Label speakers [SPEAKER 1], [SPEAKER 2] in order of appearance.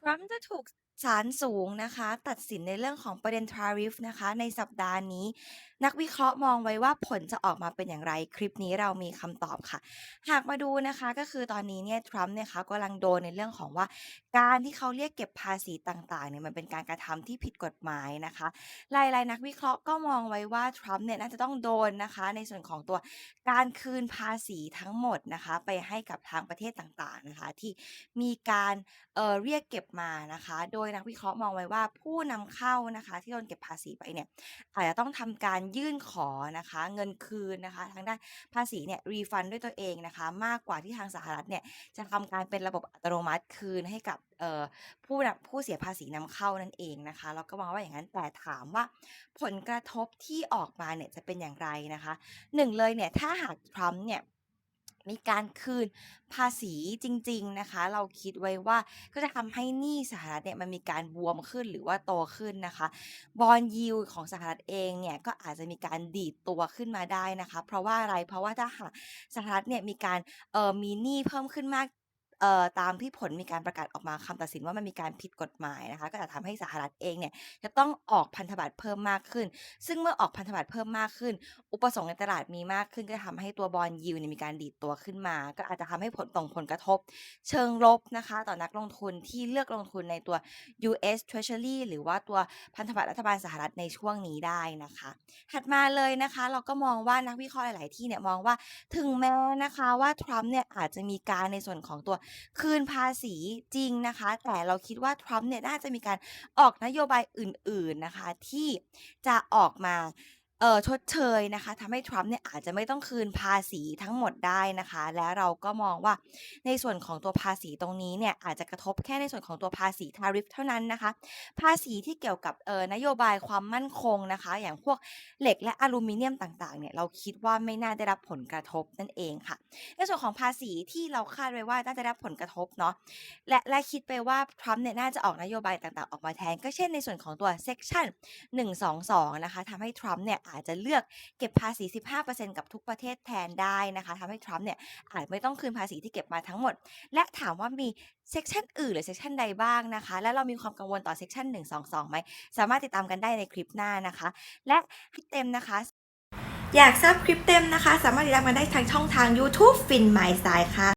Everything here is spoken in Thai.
[SPEAKER 1] ทรัมป์จะถูก ศาลสูงนะคะ ตัดสินในเรื่องของประเด็น tariff นะคะ ในสัปดาห์นี้ นักวิเคราะห์มองไว้ว่าผลจะออกมาเป็นอย่างไร คลิปนี้เรามีคำตอบค่ะ หากมาดูนะคะก็คือตอนนี้เนี่ยทรัมป์เนี่ยเขากำลังโดนในเรื่องของว่า การที่เขาเรียกเก็บภาษีต่างๆเนี่ยมันเป็นการกระทำที่ผิดกฎหมายนะคะหลายๆนักวิเคราะห์ก็มองไว้ว่าทรัมป์เนี่ยน่าจะต้องโดนนะคะ ในส่วนของตัวการคืนภาษีทั้งหมดนะคะ ไปให้กับทางประเทศต่างๆนะคะ ที่มีการเอ่อเรียกเก็บมานะคะ โดยนักวิเคราะห์มองไว้ว่าผู้นำเข้านะคะ ที่โดนเก็บภาษีไปเนี่ยอาจจะต้องทำการยื่นขอนะคะ เงินคืนนะคะ ทางด้านภาษีเนี่ยรีฟันด้วยตัวเองนะคะ มากกว่าที่ทางสหรัฐเนี่ยจะทำการเป็นระบบอัตโนมัติคืนให้กับผู้นำผู้เสียภาษีนำเข้านั่นเองนะคะเราก็มองว่าอย่างนั้นแต่ถามว่าผลกระทบที่ออกมาเนี่ยจะเป็นอย่างไรนะคะหนึ่งเลยเนี่ยถ้าหากทรัมป์เนี่ย มีการคืนภาษีจริง ๆนะคะ เราคิดไว้ว่าก็จะทำให้หนี้สหรัฐเนี่ยมันมีการบวมขึ้นหรือว่าโตขึ้นนะคะบอลยิวของสหรัฐเองเนี่ยก็อาจจะมีการดีดตัวขึ้นมาได้นะคะ เพราะว่าอะไรเพราะว่าถ้าหากสหรัฐเนี่ยมีการเอ่อมีหนี้เพิ่มขึ้นมาก เอ่อ ตามที่ผลมีการประกาศออกมา คำตัดสินว่า มันมีการผิดกฎหมายนะคะ ก็จะทำให้สหรัฐเองเนี่ย จะต้องออกพันธบัตรเพิ่มมากขึ้น ซึ่งเมื่อออกพันธบัตรเพิ่มมากขึ้น อุปสงค์ในตลาดมีมากขึ้น ก็ทำให้ตัว Bond Yield เนี่ยมีการดีดตัวขึ้นมา ก็อาจจะทำให้ผลส่งผลกระทบ เชิงลบนะคะ ต่อนักลงทุนที่เลือกลงทุนในตัว US Treasury หรือว่าตัวพันธบัตรรัฐบาลสหรัฐในช่วงนี้ได้นะคะ ถัดมาเลยนะคะ เราก็มองว่านักวิเคราะห์หลาย ๆ ที่เนี่ยมองว่าถึงแม้นะคะว่าทรัมป์เนี่ยอาจจะมีการในส่วนของตัวคืนภาษีจริงนะคะ แต่เราคิดว่าทรัมป์เนี่ยน่าจะมีการออกนโยบายอื่นๆนะคะ ที่จะออกมา เอ่อ ชดเชยนะคะ ทำให้ทรัมป์เนี่ยอาจจะไม่ต้องคืนภาษีทั้งหมดได้นะคะ และเราก็มองว่า ในส่วนของตัวภาษีตรงนี้เนี่ย อาจจะกระทบแค่ในส่วนของตัวภาษี tariff เท่านั้นนะคะ ภาษีที่เกี่ยวกับ เอ่อ นโยบายความมั่นคงนะคะ อย่างพวกเหล็กและอลูมิเนียมต่าง ๆ เนี่ย เราคิดว่าไม่น่าได้รับผลกระทบนั่นเองค่ะ ในส่วนของภาษีที่เราคาดไว้ว่าน่าจะได้รับผลกระทบเนาะ และและคิดไปว่าทรัมป์เนี่ยน่าจะออกนโยบายต่างๆ ออกมาแทน ก็เช่นในส่วนของตัว section 122 นะคะทำให้ทรัมป์เนี่ยอาจจะเลือกเก็บภาษี 15%กับทุกประเทศแทนได้นะคะทำให้ทรัมป์เนี่ยอาจไม่ต้องคืนภาษีที่เก็บมาทั้งหมด และถามว่ามี section อื่นหรือ section ใดบ้างนะคะ และเรามีความกังวลต่อ section 122ไหมสามารถติดตามกันได้ในคลิปหน้านะคะ และคลิปเต็มนะคะอยากทราบคลิปเต็มนะคะ สามารถติดตามกันได้ทางช่องทาง YouTube Fin My Style ค่ะ